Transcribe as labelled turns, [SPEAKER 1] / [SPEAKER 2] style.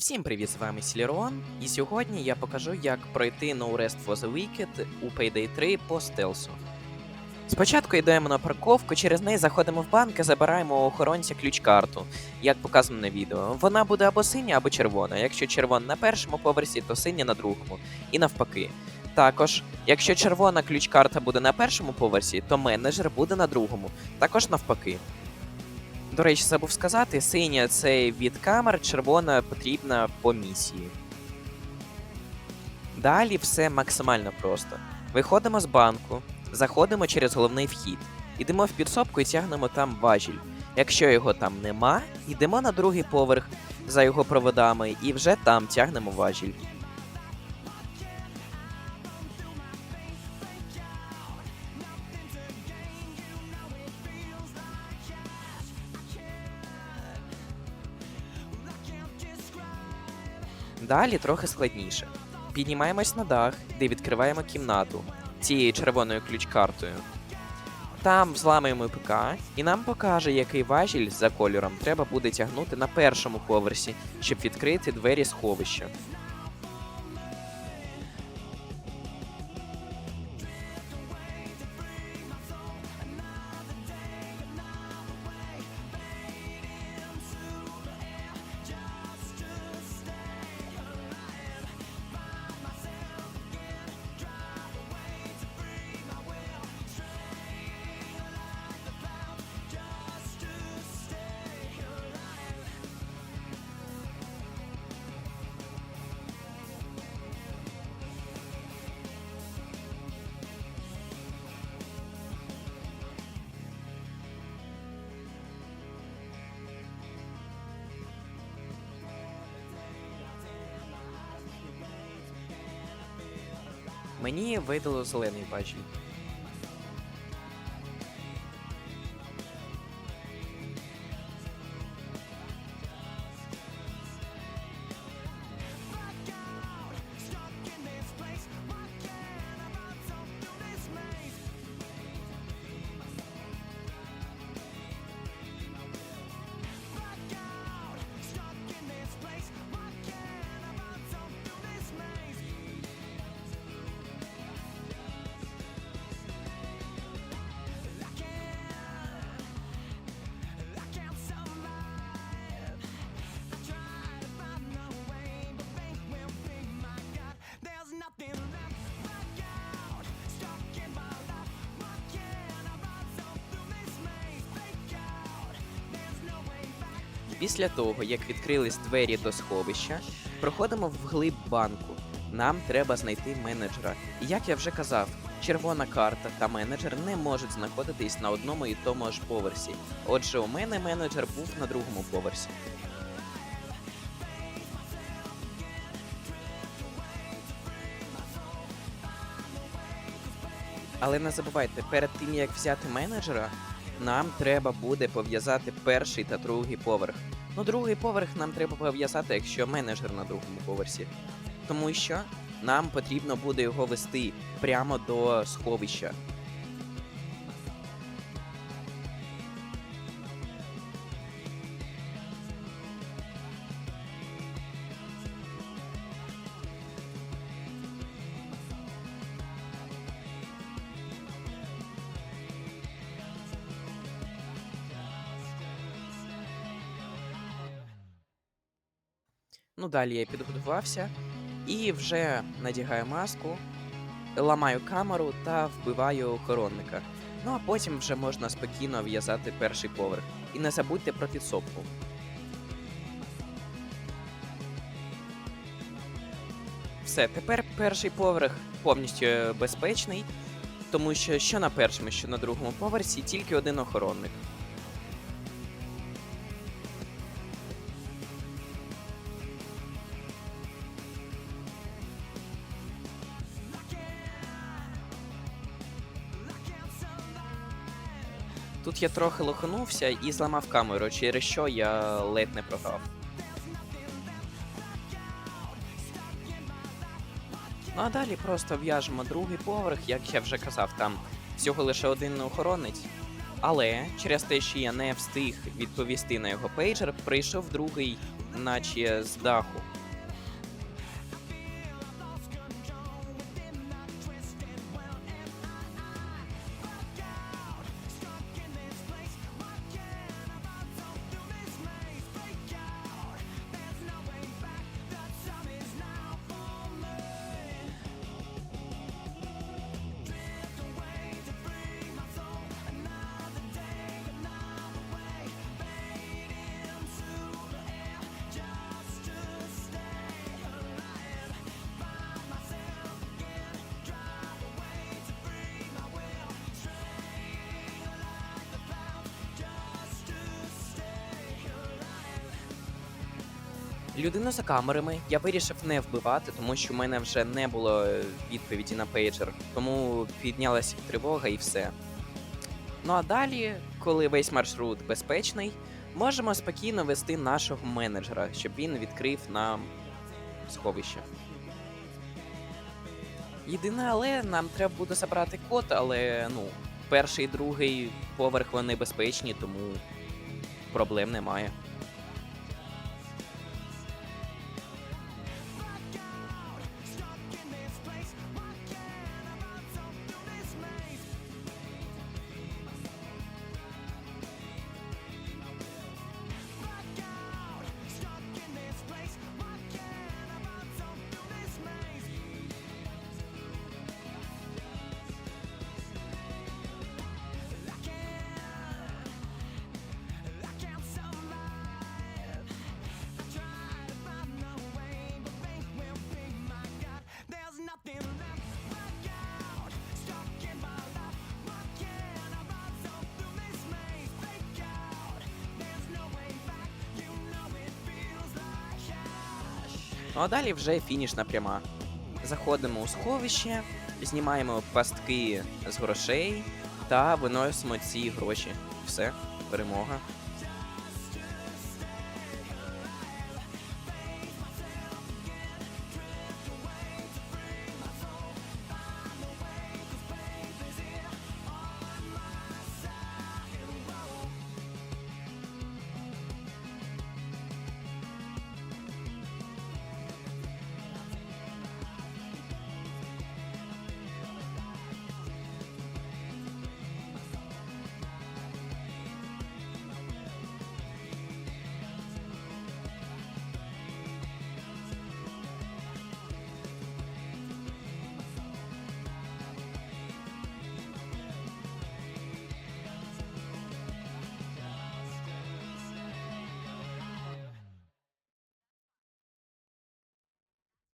[SPEAKER 1] Всім привіт, з вами Сілірон, і сьогодні я покажу, як пройти No Rest for the Wicked у Payday 3 по стелсу. Спочатку йдемо на парковку, через неї заходимо в банк і забираємо у охоронця ключ-карту, як показано на відео. Вона буде або синя, або червона. Якщо червона на першому поверсі, то синя на другому, і навпаки. Також, якщо червона ключ-карта буде на першому поверсі, то менеджер буде на другому, також навпаки. До речі, забув сказати, синя це від камер, червона потрібна по місії. Далі все максимально просто. Виходимо з банку, заходимо через головний вхід, йдемо в підсобку і тягнемо там важіль. Якщо його там нема, йдемо на другий поверх за його проводами і вже там тягнемо важіль. Далі трохи складніше. Піднімаємось на дах, де відкриваємо кімнату цією червоною ключ-картою. Там взламуємо ПК, і нам покаже, який важіль за кольором треба буде тягнути на першому поверсі, щоб відкрити двері сховища. Мені видало зелений важіль. Після того, як відкрились двері до сховища, проходимо вглиб банку. Нам треба знайти менеджера. І як я вже казав, червона карта та менеджер не можуть знаходитись на одному і тому ж поверсі. Отже, у мене менеджер був на другому поверсі. Але не забувайте, перед тим як взяти менеджера, нам треба буде пов'язати перший та другий поверх. Ну, другий поверх нам треба пов'язати, якщо менеджер на другому поверсі. Тому що нам потрібно буде його вести прямо до сховища. Ну, далі я підготувався і вже надягаю маску, ламаю камеру та вбиваю охоронника. Ну а потім вже можна спокійно в'язати перший поверх. І не забудьте про підсобку. Все, тепер перший поверх повністю безпечний, тому що що на першому, що на другому поверсі тільки один охоронник. Тут я трохи лоханувся і зламав камеру, через що я ледь не програв. Ну а далі просто в'яжемо другий поверх, як я вже казав, там всього лише один охоронець. Але через те, що я не встиг відповісти на його пейджер, прийшов другий, наче з даху. Людину за камерами я вирішив не вбивати, тому що в мене вже не було е, відповіді на пейджер, тому піднялася тривога і все. Ну а далі, коли весь маршрут безпечний, можемо спокійно вести нашого менеджера, щоб він відкрив нам сховище. Єдине, але нам треба буде забрати код, але ну, перший і другий поверх вони безпечні, тому проблем немає. Ну а далі вже фінішна пряма. Заходимо у сховище, знімаємо пастки з грошей та виносимо ці гроші. Все, перемога.